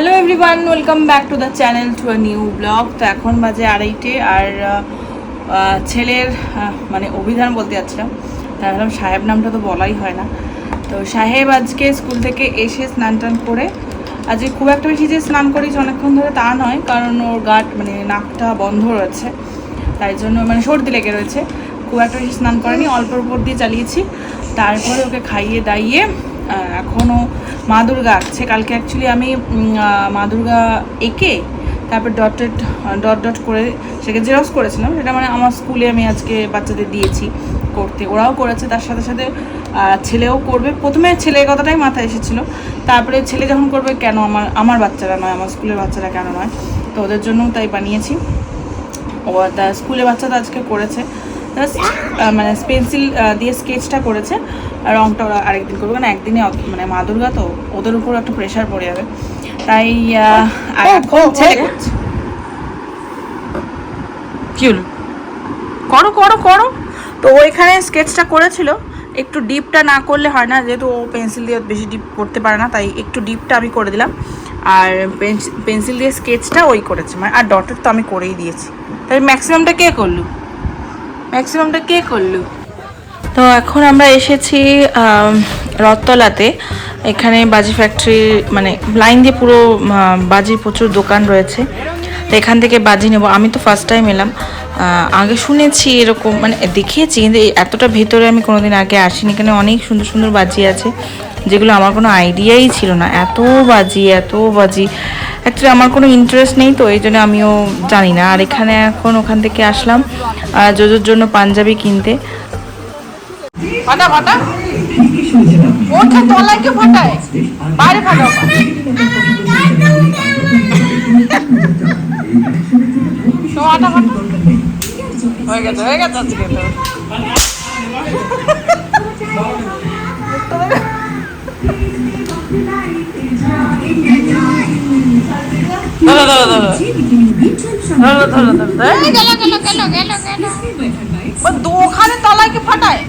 Hello everyone welcome back to the channel to a new blog তো এখন বাজে আড়াইটে আর ছেলের মানে অভিধান বলতে যাচ্ছিলাম। তার ভাবলাম সাহেব নামটা তো বলাই হয় না। তো সাহেব আজকে স্কুল থেকে এসে স্নান টান করে, আজকে খুব একটা বেশি যে স্নান করেছি অনেকক্ষণ ধরে তা নয়, কারণ ওর গাট মানে নাকটা বন্ধ রয়েছে। তাই জন্য মানে সর্দি লেগে রয়েছে। খুব একটা বেশি স্নান করেনি অল্প উপর দিয়ে চালিয়েছি। তারপরে ওকে খাইয়ে দাইয়ে এখনও মা দুর্গা আঁকছে কালকে অ্যাকচুয়ালি আমি মা দুর্গা এঁকে তারপর ডটেড ডট ডট করে সেকে জেরক্স করেছিলাম। সেটা মানে আমার স্কুলে আমি আজকে বাচ্চাদের দিয়েছি করতে। ওরাও করেছে, তার সাথে সাথে ছেলেও করবে। প্রথমে ছেলের কথাটাই মাথায় এসেছিল। তারপরে ছেলে যখন করবে কেন আমার আমার বাচ্চারা নয়, আমার স্কুলের বাচ্চারা কেন নয়? তো ওদের জন্যও তাই বানিয়েছি। ও, তা স্কুলে বাচ্চাটা আজকে করেছে। জাস্ট মানে পেন্সিল দিয়ে স্কেচটা করেছে। আর রংটা ওরা আরেকদিন করবে। কারণ একদিনে মানে মা দুর্গা তো ওদের উপর একটা প্রেশার পড়ে যাবে। তাই কি হলো? করো করো করো। তো ওইখানে স্কেচটা করেছিল। একটু ডিপটা না করলে হয় না। যেহেতু ও পেন্সিল দিয়ে বেশি ডিপ করতে পারে না তাই একটু ডিপটা আমি করে দিলাম। আর পেন্সিল দিয়ে স্কেচটা ওই করেছে। মানে আর ডটের তো আমি করেই দিয়েছি। তাই ম্যাক্সিমামটা কে করলু? ম্যাক্সিমামটা কে করলু? তো এখন আমরা এসেছি রথতলাতে। এখানে বাজি ফ্যাক্টরি মানে লাইন দিয়ে পুরো বাজির প্রচুর দোকান রয়েছে। তো এখান থেকে বাজি নেব। আমি তো ফার্স্ট টাইম এলাম। আগে শুনেছি এরকম মানে দেখিয়েছি, কিন্তু এতটা ভেতরে আমি কোনোদিন আগে আসিনি। এখানে অনেক সুন্দর সুন্দর বাজি আছে। যেগুলো আমার কোনো আইডিয়াই ছিল না। এত বাজি এত বাজি। অ্যাকচুয়ালি আমার কোনো ইন্টারেস্ট নেই তো, এই জন্য আমিও জানি না। আর এখানে এখন ওখান থেকে আসলাম জোজোর জন্য পাঞ্জাবি কিনতে। হয়ে গেছে হয়ে গেছে আজকে। তো ধরো ধরো ধরো দোকানে তলায় কি ফাটায়?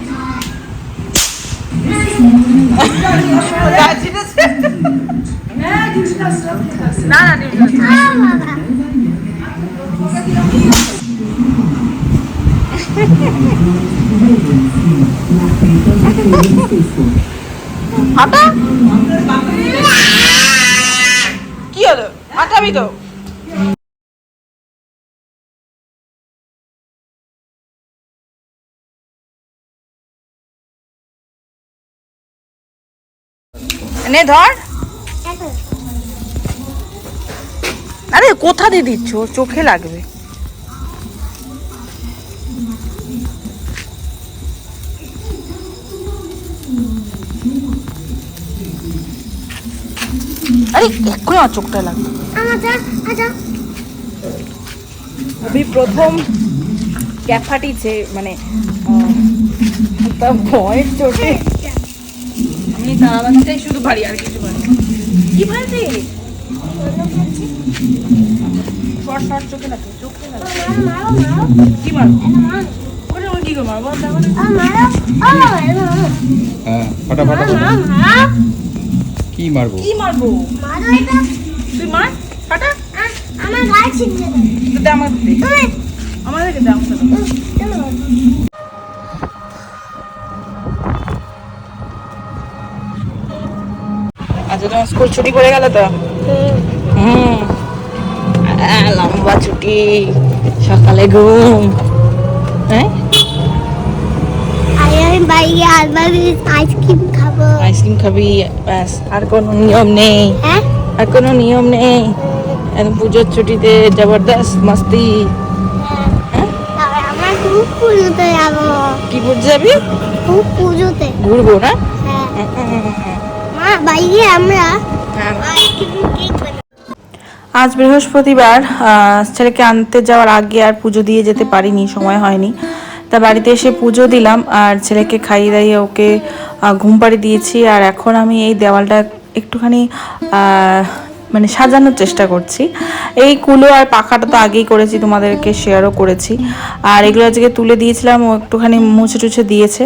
না না হাঁটা কি হলো? হাঁটাবি তো। নে ধর। আরে কোথা দিয়ে দিচ্ছ? চোখে লাগবে। আরে এক্ষুনি আমার চোখটা লাগবে। আমি প্রথম ক্যাপ ফাটিছে মানে ভয়ের চোটে আমি শুধু পারি আর কিছু পারি। কি ফালছে শর্ট শর্ট চোখে চোখে কি মারবো কি ফাটা কি মারবো? কি মারবো? তুই মার ফাটা। আমার গায়ে ছিটকে দে আমাদেরকে আচ্ছা তোমার স্কুল ছুটি পড়ে গেল তো? হুম। লম্বা ছুটি সকালে ঘুম। হ্যাঁ? আমি বাইরে আলবার আইসক্রিম খাব। আইসক্রিম খাবি ব্যাস আর কোনো নিয়ম নেই। হ্যাঁ? আর কোনো নিয়ম নেই। একদম পুজোর ছুটিতে জবরদস্ত মাস্তি। যাব। কি বুঝতে যাবি? পুজোতে। ঘুরবো না? হ্যাঁ। মা বাইরে আমরা হ্যাঁ। আজ বৃহস্পতিবার আহ, ছেলেকে আনতে যাওয়ার আগে আর পুজো দিয়ে যেতে পারিনি সময় হয়নি। তা বাড়িতে এসে পুজো দিলাম আর ছেলেকে খাইয়ে দাইয়ে ওকে আহ, ঘুম পাড়ি দিয়েছি। আর এখন আমি এই দেওয়ালটা একটুখানি আহ, মানে সাজানোর চেষ্টা করছি। এই কুলো আর পাখাটা তো আগেই করেছি, তোমাদেরকে শেয়ারও করেছি। আর এগুলো আজকে তুলে দিয়েছিলাম, ও একটুখানি মুছে টুছে দিয়েছে।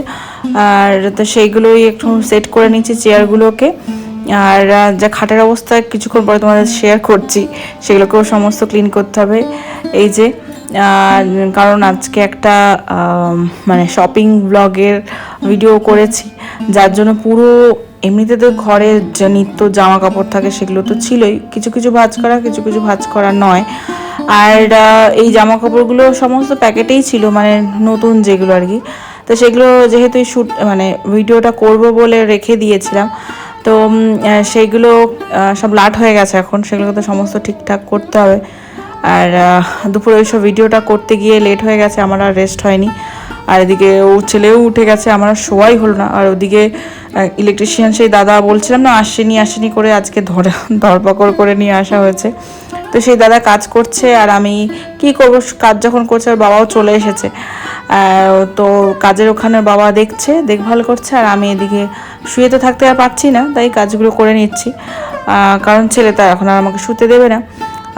আর তো সেইগুলোই একটু সেট করে নিচ্ছি চেয়ারগুলোকে আর যা খাটের অবস্থা, কিছুক্ষণ পরে তোমাদের শেয়ার করছি। সেগুলোকেও সমস্ত ক্লিন করতে হবে। এই যে কারণ আজকে একটা মানে শপিং ব্লগের ভিডিও করেছি। যার জন্য পুরো এমনিতে তো ঘরে যে নিত্য জামা কাপড় থাকে সেগুলো তো ছিলই। কিছু কিছু ভাজ করা, কিছু কিছু ভাজ করা নয়। আর এই জামা কাপড়গুলো সমস্ত প্যাকেটেই ছিল মানে নতুন যেগুলো আর কি। তো সেগুলো যেহেতু শ্যুট মানে ভিডিওটা করব বলে রেখে দিয়েছিলাম, তো সেইগুলো সব লাট হয়ে গেছে এখন। সেগুলোকে তো সমস্ত ঠিকঠাক করতে হবে। আর দুপুরে ওইসব ভিডিওটা করতে গিয়ে লেট হয়ে গেছে, আমার আর রেস্ট হয়নি। আর এদিকে ও ছেলেও উঠে গেছে, আমার শোয়াই হলো না। আর ওদিকে ইলেকট্রিশিয়ান সেই দাদা বলছিলাম না, আসেনি আসেনি করে আজকে ধরে, ধরপাকড় করে নিয়ে আসা হয়েছে। তো সেই দাদা কাজ করছে আর আমি কি করব, কাজ যখন করছে আর বাবাও চলে এসেছে। তো কাজের ওখানে বাবা দেখছে, দেখভাল করছে আর আমি এদিকে শুয়ে তো থাকতে আর পারছি না, তাই কাজগুলো করে নিচ্ছি। কারণ ছেলে তো এখন আর আমাকে শুতে দেবে না।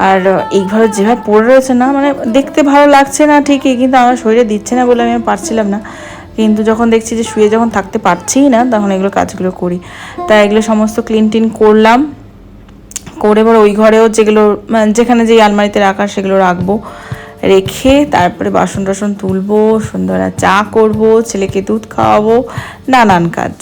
আর এইভাবে যেভাবে পড়ে রয়েছে না মানে দেখতে ভালো লাগছে না ঠিকই, কিন্তু আমার শরীরে দিচ্ছে না বলে আমি পারছিলাম না। কিন্তু যখন দেখছি যে শুয়ে যখন থাকতে পারছিই না, তখন এগুলো কাজগুলো করি। তাই এগুলো সমস্ত ক্লিন টিন করলাম। করে এবার ওই ঘরেও যেগুলো মানে যেখানে যেই আলমারিতে রাখা সেগুলো রাখব। রেখে তারপরে বাসন টাসন তুলবো সন্ধ্যাবেলা চা করব, ছেলেকে দুধ খাওয়াবো, নানান কাজ।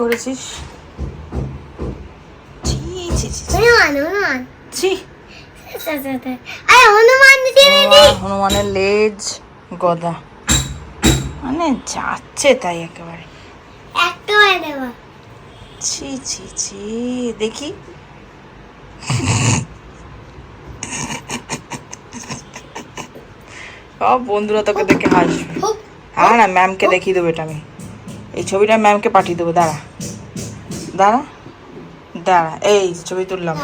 করেছিস? হনুমানের লেজ গদা। মানে যাচ্ছে তাই একেবারে। ছি ছি ছি দেখি। সব বন্ধুরা তোকে দেখে হাসবে। হ্যাঁ না ম্যামকে দেখিয়ে দেবো এটা আমি। এই ছবিটা ম্যামকে পাঠিয়ে দেবো দাঁড়া। দাঁড়া। দাঁড়া এই ছবি তুললাম।